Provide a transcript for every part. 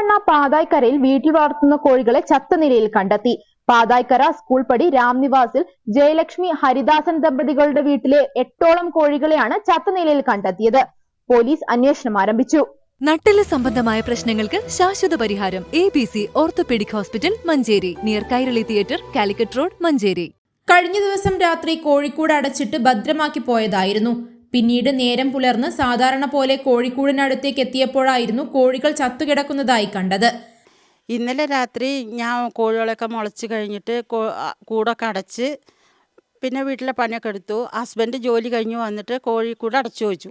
പെരിന്തൽമണ്ണ പാതായ്ക്കരയിൽ വീട്ടിൽ വളർത്തുന്ന കോഴികളെ ചത്ത നിലയിൽ കണ്ടെത്തി. പാതായ്ക്കര സ്കൂൾ പടി രാംനിവാസിൽ ജയലക്ഷ്മി ഹരിദാസൻ ദമ്പതികളുടെ വീട്ടിലെ എട്ടോളം കോഴികളെയാണ് ചത്ത നിലയിൽ കണ്ടെത്തിയത്. പോലീസ് അന്വേഷണം ആരംഭിച്ചു. നട്ടെല്ല് സംബന്ധമായ പ്രശ്നങ്ങൾക്ക് ശാശ്വത പരിഹാരം A B C orthopedic hospital Manjeri. Near Kairali theatre Calicut road Manjeri. കഴിഞ്ഞ ദിവസം രാത്രി കോഴിക്കോട് അടച്ചിട്ട് ഭദ്രമാക്കി പോയതായിരുന്നു. പിന്നീട് നേരം പുലർന്ന് സാധാരണ പോലെ കോഴിക്കൂടിനടുത്തേക്ക് എത്തിയപ്പോഴായിരുന്നു കോഴികൾ ചത്തുകിടക്കുന്നതായി കണ്ടത്. ഇന്നലെ രാത്രി ഞാൻ കോഴികളൊക്കെ മുളച്ച് കഴിഞ്ഞിട്ട് കൂടൊക്കെ അടച്ച് പിന്നെ വീട്ടിലെ പണിയൊക്കെ എടുത്തു. ഹസ്ബൻഡ് ജോലി കഴിഞ്ഞ് വന്നിട്ട് കോഴിക്കൂട് അടച്ചു വെച്ചു.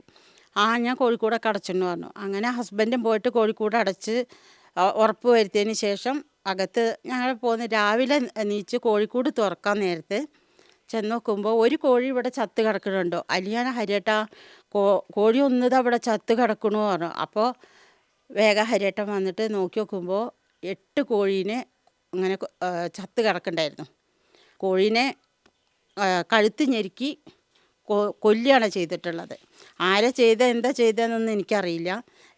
ആ ഞാൻ കോഴിക്കൂടൊക്കെ അടച്ചെന്ന് പറഞ്ഞു. അങ്ങനെ ഹസ്ബൻഡും പോയിട്ട് കോഴിക്കൂട് അടച്ച് ഉറപ്പ് വരുത്തിയതിന് ശേഷം അകത്ത് ഞങ്ങൾ പോന്ന് രാവിലെ നീച്ച് കോഴിക്കൂട് തുറക്കാൻ നേരത്തെ ചെന്ന് നോക്കുമ്പോൾ ഒരു കോഴി ഇവിടെ ചത്ത് കിടക്കുന്നുണ്ടോ അലിയാന ഹരിയേട്ട കോ കോഴി ഒന്നത് അവിടെ ചത്ത് കിടക്കണു പറഞ്ഞു. അപ്പോൾ വേഗം ഹരിയേട്ടൻ വന്നിട്ട് നോക്കി നോക്കുമ്പോൾ എട്ട് കോഴീനെ അങ്ങനെ ചത്ത് കിടക്കണ്ടായിരുന്നു. കോഴീനെ കഴുത്ത് ഞെരുക്കി കൊല്ലുകയാണ് ചെയ്തിട്ടുള്ളത്. ആരെ ചെയ്ത എന്താ ചെയ്തതെന്നൊന്നും എനിക്കറിയില്ല.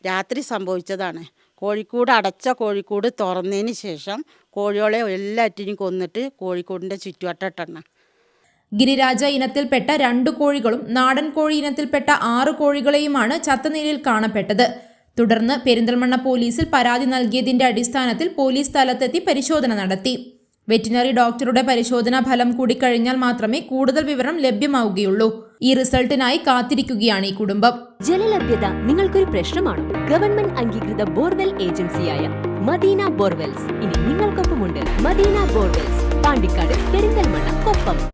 രാത്രി സംഭവിച്ചതാണ്. കോഴിക്കൂട് അടച്ച കോഴിക്കൂട് തുറന്നതിന് ശേഷം കോഴികളെ എല്ലാറ്റിനും കൊന്നിട്ട് കോഴിക്കൂടിന്റെ ചുറ്റുവട്ടിട്ടെണ്ണ ഗിരിരാജ ഇനത്തിൽപ്പെട്ട രണ്ടു കോഴികളും നാടൻ കോഴി ഇനത്തിൽപ്പെട്ട ആറ് കോഴികളെയുമാണ് ചത്തനിലയിൽ കാണപ്പെട്ടത്. തുടർന്ന് പെരിന്തൽമണ്ണ പോലീസിൽ പരാതി നൽകിയതിന്റെ അടിസ്ഥാനത്തിൽ പോലീസ് സ്ഥലത്തെത്തി പരിശോധന നടത്തി. വെറ്റിനറി ഡോക്ടറുടെ പരിശോധനാ ഫലം കൂടി കഴിഞ്ഞാൽ മാത്രമേ കൂടുതൽ വിവരം ലഭ്യമാവുകയുള്ളൂ. ഈ റിസൾട്ടിനായി കാത്തിരിക്കുകയാണ് ഈ കുടുംബം. ജലലഭ്യത നിങ്ങൾക്കൊരു പ്രശ്നമാണോ? ഗവൺമെന്റ് അംഗീകൃത ബോർവെൽ ഏജൻസിയായ മദീന ബോർവെൽസ്. ഇനി നിങ്ങൾക്കൊപ്പമുണ്ട് മദീന ബോർവെൽസ് പാണ്ടിക്കാട് പെരിന്തൽമണ്ണ കൊപ്പം.